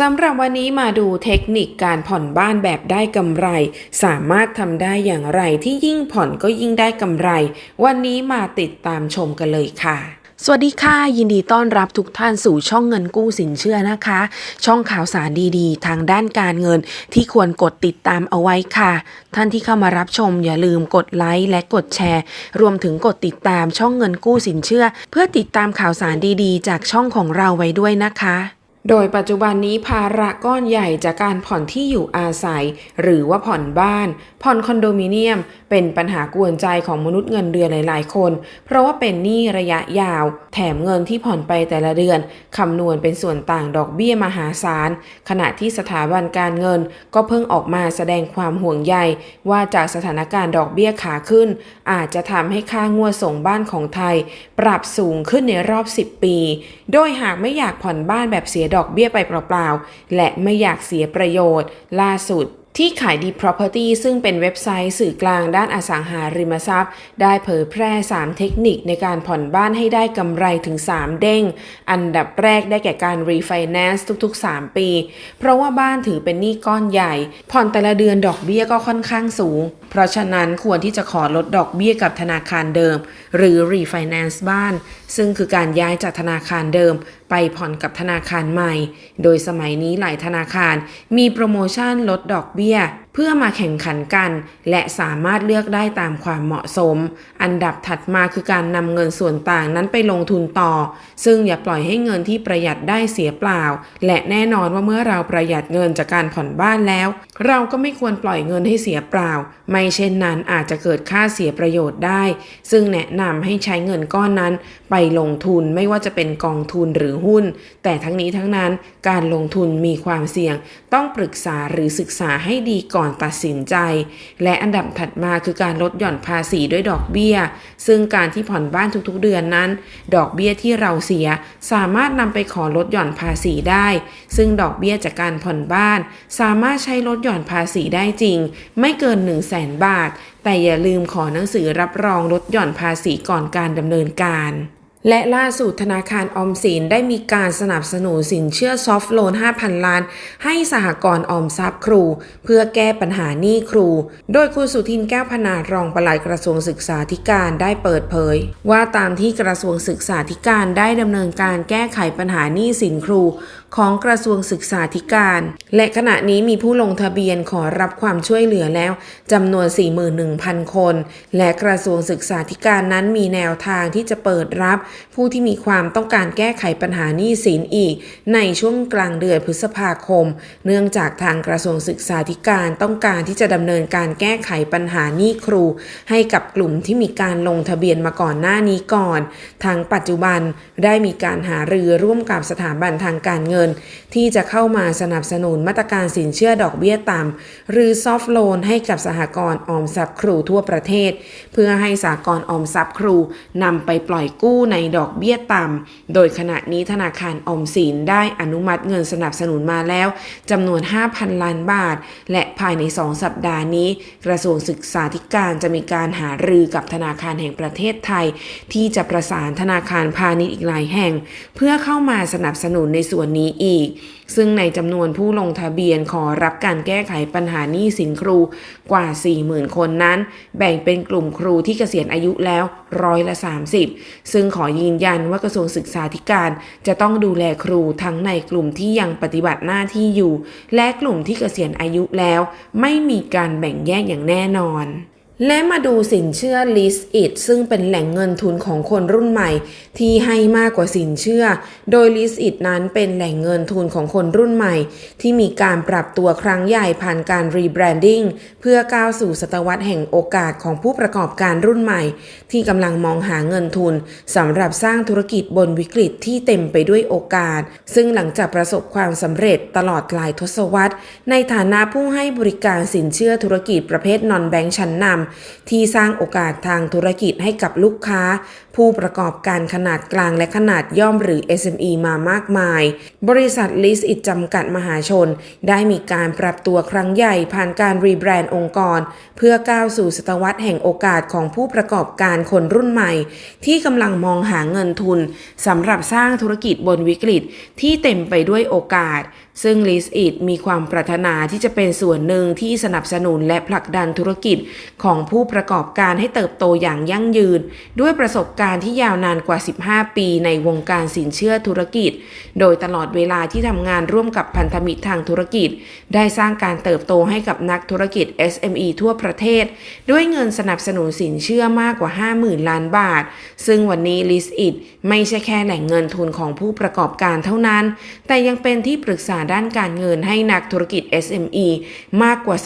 สำหรับวันนี้มาดูเทคนิคการผ่อนบ้านแบบได้กำไร สามารถทำได้อย่างไรที่ยิ่งผ่อนก็ยิ่งได้กำไร วันนี้มาติดตามชมกันเลยค่ะสวัสดีค่ะยินดีต้อนรับทุกท่านสู่ช่องเงินกู้สินเชื่อนะคะ ช่องข่าวสารดีๆ ทางด้านการเงินที่ควรกดติดตามเอาไว้ค่ะ ท่านที่เข้ามารับชมอย่าลืมกดไลค์และกดแชร์ รวมถึงกดติดตามช่องเงินกู้สินเชื่อ เพื่อติดตามข่าวสารดีๆ จากช่องของเราไว้ด้วยนะคะ โดยปัจจุบันนี้ภาระก้อนใหญ่จากการผ่อนที่อยู่อาศัย หรือว่าผ่อนบ้าน ผ่อนคอนโดมิเนียม เป็นปัญหากวนใจของมนุษย์เงินเดือนหลาย ๆ คน เพราะว่าเป็นหนี้ระยะยาว แถมเงินที่ผ่อนไปแต่ละเดือน คำนวณเป็นส่วนต่างดอกเบี้ยมหาศาล ขณะที่สถาบันการเงินก็เพิ่งออกมาแสดงความห่วงใย ว่าจากสถานการณ์ดอกเบี้ยขาขึ้น อาจจะทำให้ค่างวดส่งบ้านของไทย ปรับสูงขึ้นในรอบ 10 ปี โดยหากไม่อยากผ่อนบ้านแบบเสียดอกเบี้ยไปเปล่าๆ และไม่อยากเสียประโยชน์ ล่าสุดที่ขายดี Property ซึ่งเป็นเว็บไซต์สื่อกลางด้านอสังหาริมทรัพย์ ได้เผยแพร่ 3 เทคนิคในการผ่อนบ้านให้ได้กำไรถึง 3 เด้ง อันดับแรกได้แก่การ refinance ทุกๆ 3 ปี เพราะว่าบ้านถือเป็นหนี้ก้อนใหญ่ ผ่อนแต่ละเดือนดอกเบี้ยก็ค่อนข้างสูง เพราะฉะนั้นควรที่จะขอลดดอกเบี้ยกับธนาคารเดิม หรือรีไฟแนนซ์บ้าน ซึ่งคือการย้ายจากธนาคารเดิม ไปผ่อนกับธนาคารใหม่ โดยสมัยนี้หลายธนาคารมีโปรโมชั่นลดดอกเบี้ย เพื่อมาแข่งขันกัน และสามารถเลือกได้ตามความเหมาะสม อันดับถัดมาคือการนำเงินส่วนต่างนั้นไปลงทุนต่อ ซึ่งอย่าปล่อยให้เงินที่ประหยัดได้เสียเปล่า และแน่นอนว่าเมื่อเราประหยัดเงินจากการผ่อนบ้านแล้ว เราก็ไม่ควรปล่อยเงินให้เสียเปล่า ไม่เช่นนั้นอาจจะเกิดค่าเสียประโยชน์ได้ ซึ่งแนะนำให้ใช้เงินก้อนนั้น ไปลงทุนไม่ว่าจะเป็นกองทุนหรือหุ้น แต่ทั้งนี้ทั้งนั้นการลงทุนมีความเสี่ยง ต้องปรึกษาหรือศึกษาให้ดีก่อนตัดสินใจ และอันดับถัดมาคือการลดหย่อนภาษีด้วยดอกเบี้ย ซึ่งการที่ผ่อนบ้านทุกๆเดือนนั้น ดอกเบี้ยที่เราเสียสามารถนำไปขอลดหย่อนภาษีได้ ซึ่งดอกเบี้ยจากการผ่อนบ้าน สามารถใช้ลดหย่อนภาษีได้จริง ไม่เกิน 1 0 0 0 0แสนบาท แต่อย่าลืมขอหนังสือรับรองลดหย่อนภาษีก่อนการดำเนินการ และล่าสุดธนาคารออมสินได้มีการสนับสนุนสินเชื่อซอฟท์โลน 5,000 ล้าน ให้สหกรณ์ออมทรัพย์ครู เพื่อแก้ปัญหาหนี้ครู โดยคุณสุทินแก้วพนารองปลัดกระทรวงศึกษาธิการได้เปิดเผย ว่าตามที่กระทรวงศึกษาธิการได้ดำเนินการแก้ไขปัญหาหนี้สินครู ของกระทรวงศึกษาธิการ และขณะนี้มีผู้ลงทะเบียนขอรับความช่วยเหลือแล้วจำนวน 41,000 คน และกระทรวงศึกษาธิการนั้นมีแนวทางที่จะเปิดรับ ผู้ที่มีความต้องการแก้ไขปัญหาหนี้สินอีก ในช่วงกลางเดือนพฤษภาคม เนื่องจากทางกระทรวงศึกษาธิการต้องการที่จะดำเนินการแก้ไขปัญหาหนี้ครู ให้กับกลุ่มที่มีการลงทะเบียนมาก่อนหน้านี้ก่อน ทางปัจจุบันได้มีการหารือร่วมกับสถาบันทางการเงินที่จะเข้ามาสนับสนุนมาตรการสินเชื่อดอกเบี้ยต่ำหรือซอฟท์โลนให้กับสหกรณ์ออมทรัพย์ครูทั่วประเทศ เพื่อให้สหกรณ์ออมทรัพย์ครูนำไปปล่อยกู้ในดอกเบี้ยต่ำโดยขณะนี้ธนาคารออมสินได้อนุมัติเงินสนับสนุนมาแล้วจำนวน 5,000 ล้านบาท และภายใน 2 สัปดาห์นี้ กระทรวงศึกษาธิการจะมีการหารือกับธนาคารแห่งประเทศไทย ที่จะประสานธนาคารพาณิชย์อีกหลายแห่ง เพื่อเข้ามาสนับสนุนในส่วนนี้อีก ซึ่งในจำนวนผู้ลงทะเบียนขอรับการแก้ไขปัญหานี้สินครูกว่า 40,000 คนนั้น แบ่งเป็นกลุ่มครูที่เกษียณอายุแล้วร้อยละ 30 ซึ่งขอยืนยันว่ากระทรวงศึกษาธิการจะต้องดูแลครูทั้งในกลุ่มที่ยังปฏิบัติหน้าที่อยู่ และกลุ่มที่เกษียณอายุแล้ว ไม่มีการแบ่งแยกอย่างแน่นอน และมาดูสินเชื่อ List It ซึ่งเป็นแหล่งเงินทุนของคนรุ่นใหม่ ที่ให้มากกว่าสินเชื่อ โดย List It นั้นเป็นแหล่งเงินทุนของคนรุ่นใหม่ ที่มีการปรับตัวครั้งใหญ่ผ่านการรีแบรนดิ้งเพื่อก้าวสู่ศตวรรษแห่งโอกาสของผู้ประกอบการรุ่นใหม่ ที่กำลังมองหาเงินทุนสำหรับสร้างธุรกิจบนวิกฤตที่เต็มไปด้วยโอกาส ซึ่งหลังจากประสบความสำเร็จตลอดหลายทศวรรษ ในฐานะผู้ให้บริการสินเชื่อธุรกิจประเภทนอนแบงค์ชั้นนำที่สร้างโอกาสทางธุรกิจให้กับลูกค้า ผู้ประกอบการขนาดกลางและขนาดย่อมหรือ SME มามากมาย บริษัทลิสอิดจำกัดมหาชน ได้มีการปรับตัวครั้งใหญ่ผ่านการรีแบรนด์องค์กร เพื่อก้าวสู่ศตวรรษแห่งโอกาสของผู้ประกอบการคนรุ่นใหม่ ที่กำลังมองหาเงินทุนสำหรับสร้างธุรกิจบนวิกฤตที่เต็มไปด้วยโอกาส ซึ่ง l i s i t มีความปรารถนาที่จะเป็นส่วนหนึ่งที่สนับสนุนและผลักดันธุรกิจของผู้ประกอบการให้เติบโตอย่างยั่งยืน ด้วยประสบการณ์การที่ยาวนานกว่า 15 ปีในวงการสินเชื่อธุรกิจ โดยตลอดเวลาที่ทำงานร่วมกับพันธมิตรทางธุรกิจ ได้สร้างการเติบโตให้กับนักธุรกิจ SME ทั่วประเทศ ด้วยเงินสนับสนุนสินเชื่อมากกว่า 50,000 ล้านบาท ซึ่งวันนี้ l i s i t ไม่ใช่แค่แหล่งเงินทุนของผู้ประกอบการเท่านั้น แต่ยังเป็นที่ปรึกษาด้านการเงินให้นักธุรกิจ SME มากกว่า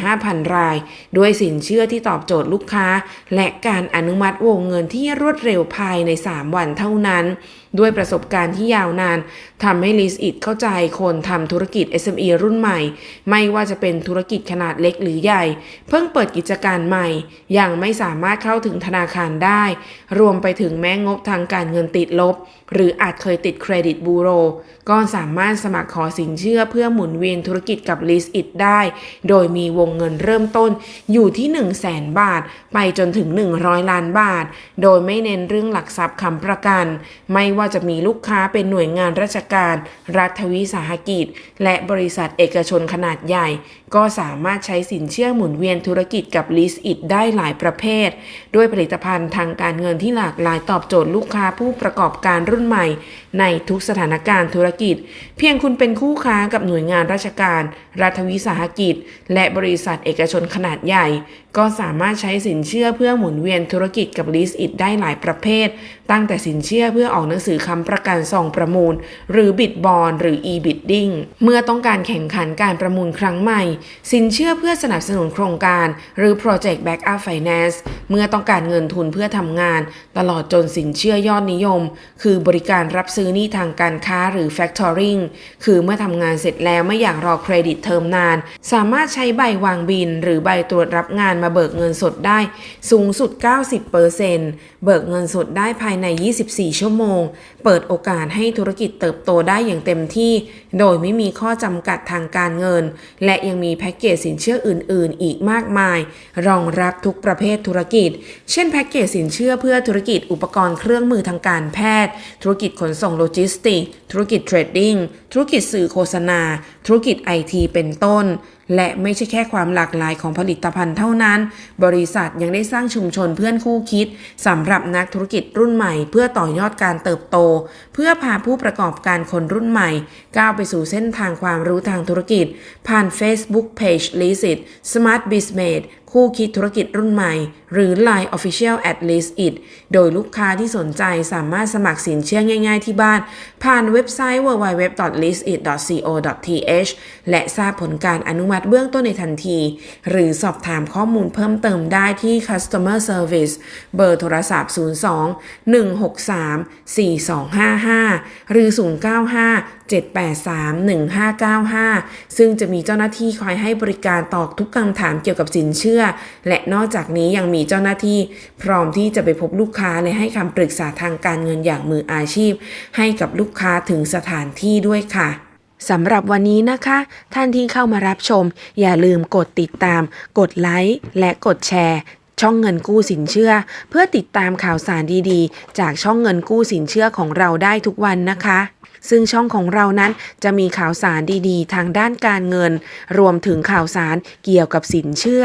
25,000 ราย ด้วยสินเชื่อที่ตอบโจทย์ลูกค้า และการอนุมัติวงเงินที่รวดเร็วภายใน 3 วันเท่านั้น ด้วยประสบการณ์ที่ยาวนานทำให้ลิสอิดเข้าใจคนทำธุรกิจ SME รุ่นใหม่ ไม่ว่าจะเป็นธุรกิจขนาดเล็กหรือใหญ่ เพิ่งเปิดกิจการใหม่ ยังไม่สามารถเข้าถึงธนาคารได้ รวมไปถึงแม้งบทางการเงินติดลบ หรืออาจเคยติดเครดิตบูโร ก็สามารถสมัครขอสินเชื่อเพื่อหมุนเวียนธุรกิจกับ l i s i t ได้ โดยมีวงเงินเริ่มต้นอยู่ที่ 1 0 0 0 0แสนบาท ไปจนถึง 100 ล้านบาท โดยไม่เน้นเรื่องหลักทรัพย์คำประกัน ไม่ว่าจะมีลูกค้าเป็นหน่วยงานราชการ รัฐวิสาหกิจ และบริษัทเอกชนขนาดใหญ่ ก็สามารถใช้สินเชื่อหมุนเวียนธุรกิจกับ l i s i t ได้หลายประเภท ด้วยผลิตภัณฑ์ทางการเงินที่หลากหลายตอบโจทย์ลูกค้าผู้ประกอบการรุ่นใหม่ ในทุกสถานการณ์ธุรกิจ เพียงคุณเป็นคู่ค้ากับหน่วยงานราชการ รัฐวิสาหกิจ และบริษัทเอกชนขนาดใหญ่ ก็สามารถใช้สินเชื่อเพื่อหมุนเวียนธุรกิจกับ l i s i t ได้หลายประเภท ตั้งแต่สินเชื่อเพื่อออกหนังสือคำประกันซองประมูล หรือบิดบอลหรือ e-bidding เมื่อต้องการแข่งขันการประมูลครั้งใหม่ สินเชื่อเพื่อสนับสนุนโครงการ หรือ project backup finance เมื่อต้องการเงินทุนเพื่อทำงาน ตลอดจนสินเชื่อยอดนิยม คือบริการรับซื้อหนี้ทางการค้าหรือ factoring คือเมื่อทำงานเสร็จแล้วไม่อยากรอเครดิตเทอมนาน สามารถใช้ใบวางบิน หรือใบตรวจรับงานมาเบิกเงินสดได้ สูงสุด 90%เบิกเงินสดได้ภายใน 24 ชั่วโมง เปิดโอกาสให้ธุรกิจเติบโตได้อย่างเต็มที่ โดยไม่มีข้อจำกัดทางการเงิน และยังมีแพ็กเกจสินเชื่ออื่น ๆ อีกมากมาย รองรับทุกประเภทธุรกิจ เช่นแพ็กเกจสินเชื่อเพื่อธุรกิจอุปกรณ์เครื่องมือทางการแพทย์ ธุรกิจขนส่งโลจิสติก ธุรกิจเทรดดิ้ง ธุรกิจสื่อโฆษณา ธุรกิจไอที เป็นต้นและไม่ใช่แค่ความหลากหลายของผลิตภัณฑ์เท่านั้น บริษัทยังได้สร้างชุมชนเพื่อนคู่คิดสำหรับนักธุรกิจรุ่นใหม่ เพื่อต่อยอดการเติบโต เพื่อพาผู้ประกอบการคนรุ่นใหม่ ก้าวไปสู่เส้นทางความรู้ทางธุรกิจ ผ่าน Facebook Page l i s i t Smart Business คู่คิดธุรกิจรุ่นใหม่ หรือ Line Official at Least It โดยลูกค้าที่สนใจสามารถสมัครสินเชื่อง่ายๆที่บ้าน ผ่านเว็บไซต์ www.leastit.co.th และทราบผลการอนุมัติเบื้องต้นในทันที หรือสอบถามข้อมูลเพิ่มเติมได้ที่ Customer Service เบอร์โทรศัพท์ 02 163 4255 หรือ 095 783-1595 ซึ่งจะมีเจ้าหน้าที่คอยให้บริการตอบทุกคำถามเกี่ยวกับสินเชื่อ และนอกจากนี้ยังมีเจ้าหน้าที่ พร้อมที่จะไปพบลูกค้าและให้คำปรึกษาทางการเงินอย่างมืออาชีพ ให้กับลูกค้าถึงสถานที่ด้วยค่ะสำหรับวันนี้นะคะ ท่านที่เข้ามารับชม อย่าลืมกดติดตาม กดไลค์และกดแชร์ ช่องเงินกู้สินเชื่อ เพื่อติดตามข่าวสารดีๆ จากช่องเงินกู้สินเชื่อของเราได้ทุกวันนะคะ ซึ่งช่องของเรานั้นจะมีข่าวสารดีๆ ทางด้านการเงิน รวมถึงข่าวสารเกี่ยวกับสินเชื่อ